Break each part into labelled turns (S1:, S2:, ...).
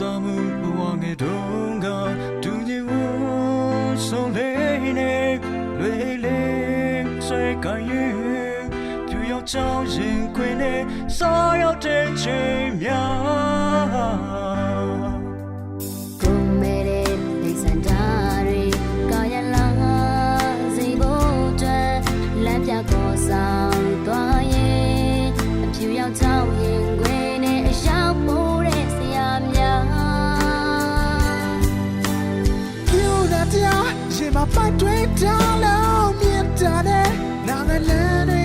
S1: တော်မူဘဝငယ်တုန်းကဒူညီဝဆုံးလေးနေလွေလေးဆွေကယူပြူရောက်ချောင်းရင်ခွင်နဲ့စားရောက်တဲ့ချ
S2: င်း ရင်မ
S3: ပိုက်တွေ့တာလို့မြင်တာနဲ့နာမည်
S2: လည်း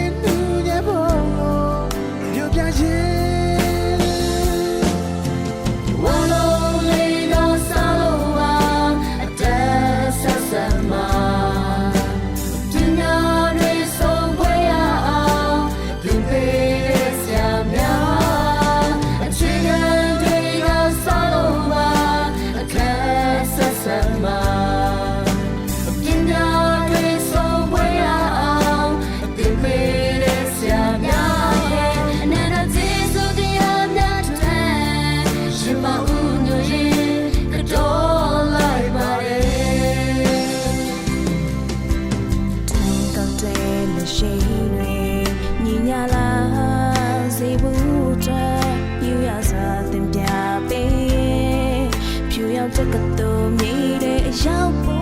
S2: 要这个都没得要不。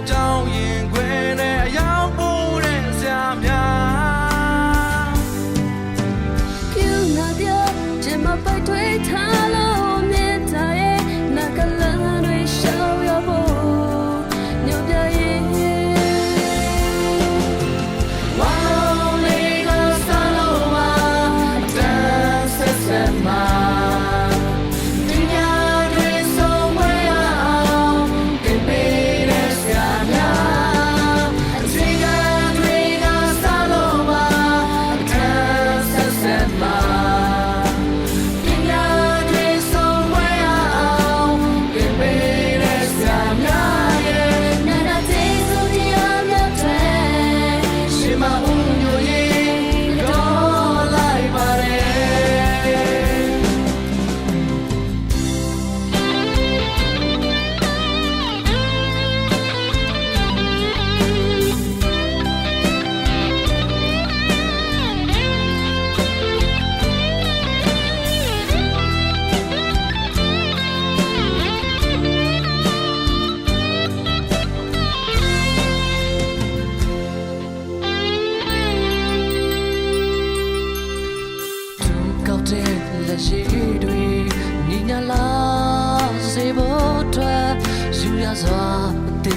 S2: don't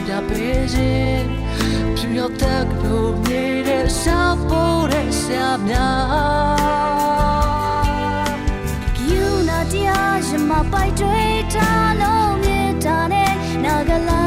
S2: da beijing Tu yo tak do me de sa por esa mia You na dia je ma pai tui ta no me
S4: ta ne na ga la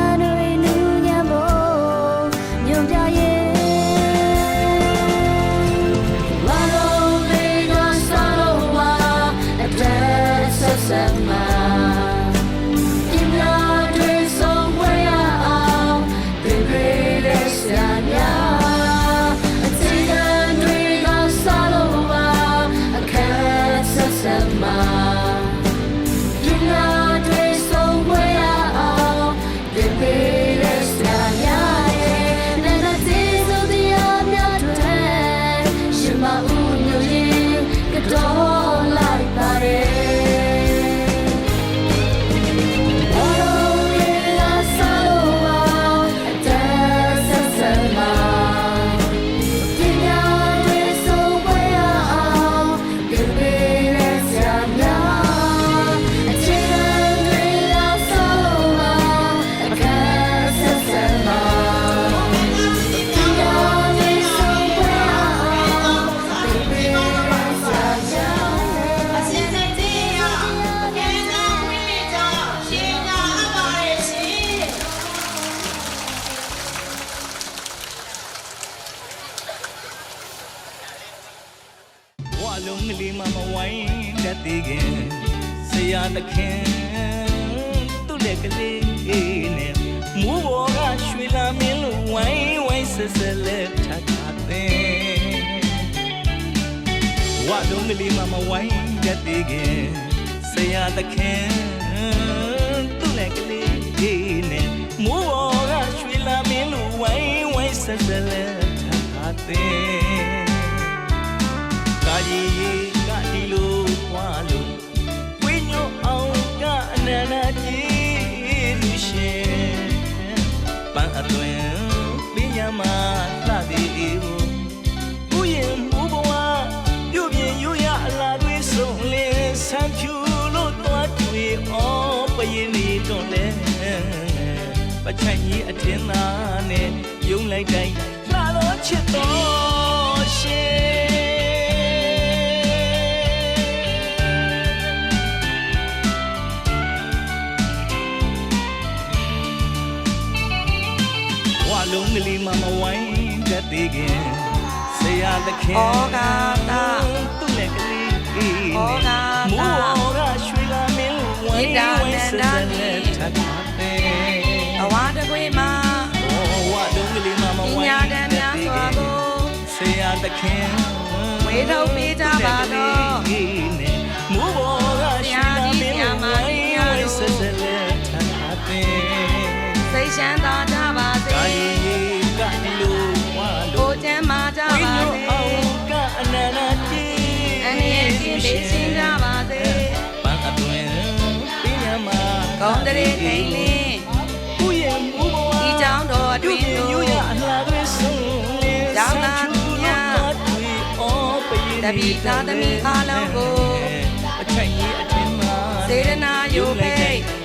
S4: လေး
S1: နဲ့မိုးပေါ်ကရွှေ
S2: လာမင်းလို့ဝိုင်းဝိုင်းဆက်ဆက်လက်ထပ်တာတဲ့ဝါလုံးကလေးမှမဝိုင်းတ
S5: တ်
S6: သေးခင်ဆရာသခင်သူ့နဲ့ကလေးနဲ့မိုးပေါ်ကရွှေလာမင်းလို့ဝိုင်းဝိုင်းဆက်ဆက်လက်ထပ်တာတဲ့ကာကြီးကဒီလိုွားလို့ဝိညောအောင်ကအနန္တ အတွင်ပညာမှာလှသည်ဘူးဥယျာဉ်မူဘဝပြုပြင်ယူရအလားတွေဆုံးလင်းဆန်းဖြူလို့သွားတွေ့အောပရင်နေတော့လဲပချင်ကြီးအထင်သာနဲ့ယုံလိုက်တိုင်းလှတော့ချစ်တော် လုံးကလေးမမဝိုင်းတတ်သေးခင်ဆရာသခင်
S5: ဩဃာတ
S6: သူ့လည်းကလေး
S5: ဩဃာတ
S6: မိုးဝါကရွှေလာမင်းဝိုင်း
S5: မေတ္တာ
S6: ဝိုင်းဆက်ဆက်လက်ထပ်ထပ်တဲ့
S5: အဝါတကွေမှာ
S6: ဝါလုံးကလေးမမ
S5: ပ
S6: ဝိုင်း
S5: ညာတတ်များစွာကို
S6: ဆရာသခင်
S5: ဝေထုတ်ပေးကြပါတော့
S6: ည်း
S5: ချင်းပေးရှင်းကြပါစေ
S6: ပန်းအတွင်ပညာမှာ
S5: ကောင်းတရေထိန်လင်း
S6: ဥယျာဉ်မူဘဝ
S5: ဤကြောင့်တော်အတွ
S6: ပြု
S5: င်
S6: ပြင်ယူ
S5: သို့
S6: ရအလှတွေဆုံးလင်း
S5: ကြောင်းသားများ
S6: တွေ့အောပရင်
S5: တပိသားသမီးအားလုံးကို
S6: အထက်ကြီးအထင်မှာ
S5: စေရနာယုဖိ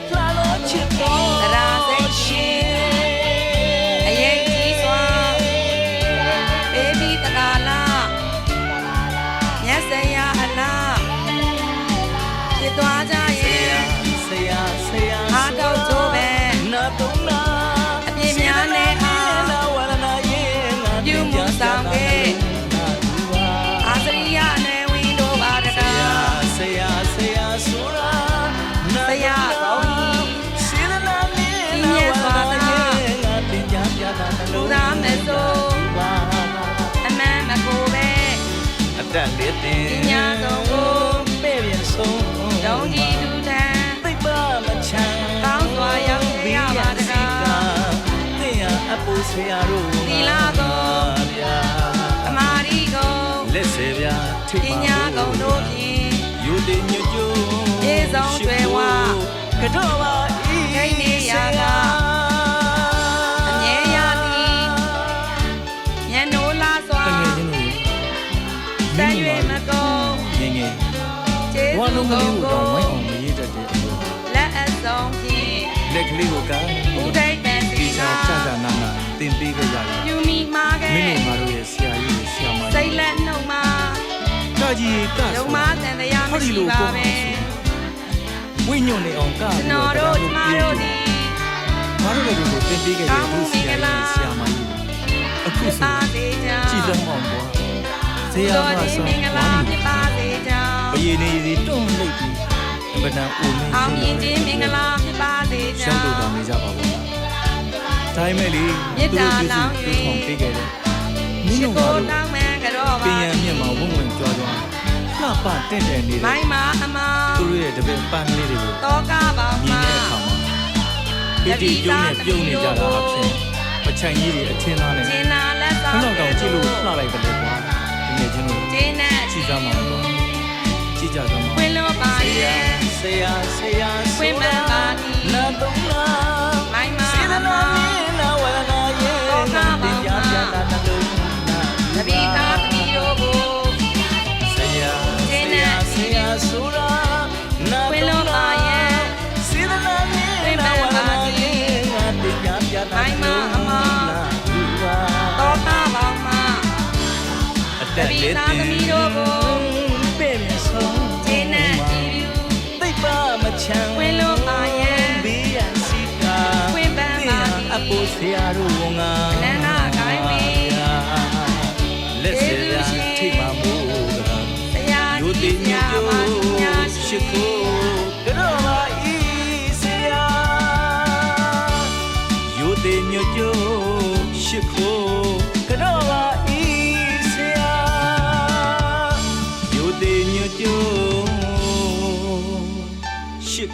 S6: ဆ
S5: ရာတို့သီ
S6: လ
S5: သော
S6: ဗျာ
S5: အမာရီကို
S6: လက်စေဗျာထိ
S5: ပ
S6: ပ်ပါ
S5: ညာကုန်တို့ဖြင့်
S6: ယူတင်ညွတ်ကျိုး
S5: ပြေဆုံးကျွယ်ဝ
S6: ကတော့ပါဤ
S5: ထိတ်နေရာကအမြဲရသည်မျက်နှိုးလာစွာ
S6: တငယ်ချင်းတို့
S5: တန်၍မကုန်
S6: ငယ်ငယ်
S5: ကျေး
S6: ဘဝ
S5: ဇူး
S6: လုံးက
S5: ကို
S6: လေးကို
S5: ကို
S6: တော့ဝိုင်းအောင်မရေးတတ်တဲ့အမျိုး
S5: လက်အဆုံးဖြင့်
S6: လက်ကလေးကိုက
S5: ဥဒိတ်ပန်
S6: ဒီ
S5: စီ
S6: ချာ
S5: နာ
S6: ချာချာနာနာ တင်ပေးခဲ့ကြတယ်
S5: ယူမိမှားခဲ့
S6: မင်းတို့ငါတို့ရဲ့ဆရာကြီးကိုဆရာမ
S5: စိ
S6: ကြီး
S5: တ်လက်နှုတ်မှာ
S6: ကာကြီးက
S5: ယုံမတန်တရားမရှိပါပဲ
S6: ဝိညွန့်နေအောင်က
S5: ကျွန်တော်တို့ကျမတို့ဒီ
S6: ငါတို့လည်းဒီကိုတင်ပေးခဲ့တဲ့သူဆရာကြီးဆရာမကြီးအခု
S5: ဖြစ်
S6: ဆို
S5: ပါစေကြောင်း
S6: ကြည်လုံးအောင်ကွာဇေယျ
S5: တော်
S6: မ
S5: ဒီ
S6: ဆော
S5: မင်္ဂလာဖြစ်ပါစေကြောင်း
S6: ဘယင်းနေစီတွန့်လိုက်ပြီးအပဒံအိုနေ
S5: အောင်မြင်ခြင်းမင်္ဂလာဖြစ်ပါစေ
S6: ရှော
S5: ကြော
S6: က်
S5: င်း
S6: တော့နေကြပါဘော ဒါပေမဲ့လေ
S5: မေတ္တာလောင်း၍
S6: သူတို့ပေးခဲ့တယ်မင်း
S5: ရှိ
S6: တို့က
S5: ကိုတောင်းမှန်ကြတော့
S6: ပ
S5: ပါ
S6: င်ရမြင့်မှာဝုံဝင်ကြွားကြွားလှပတင့်တယ်နေတယ်
S5: မိုင်းမာအမောင်
S6: သူတို့ရဲ့တပည့်ပန်းလေးတွေကို
S5: တောကပေါင်း
S6: မြင်
S5: မှာ
S6: တဲ့အခါမှာပိတိကျုံးနဲ့ပြုံးနေကြတာအဖြစ်ပချန်ကြီးတွေအထင်းသားနဲ့
S5: ကျင်နာလက်
S6: ခ
S5: ဆောင်
S6: လောက်တောင်ကြည့်လို့လှလိုက်တယ်ကွာဒီနေ့ချင်းတို့
S5: ကျင်းနဲ့
S6: ကြည့်ကြမှာ
S5: အ
S6: တက်လေး
S5: တင်ပဲ့
S6: မြဆုံး
S5: ကျင်းနဲ့ကြည်ယူ
S6: သိပ်ပါမချမ်း
S5: ခွင်လို့ပါရဲ့
S6: ဘေးရန်စီကာ
S5: ခွင်ပန်းပါသည်
S6: အပူဆရာတို့ငါ
S5: အနန္တကိုင်းဝေ
S6: လက်စရာထိပ်ပါမို့က
S5: ဆရာ
S6: ယို
S5: ကြီး
S6: တင်
S5: ဆ
S6: ညို
S5: ရာမ့ကြီးများ
S6: ရှိ
S5: ရှိ
S6: ခိုး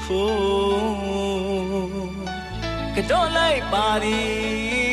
S6: ခိုးကတော့လိုက်ပါသည်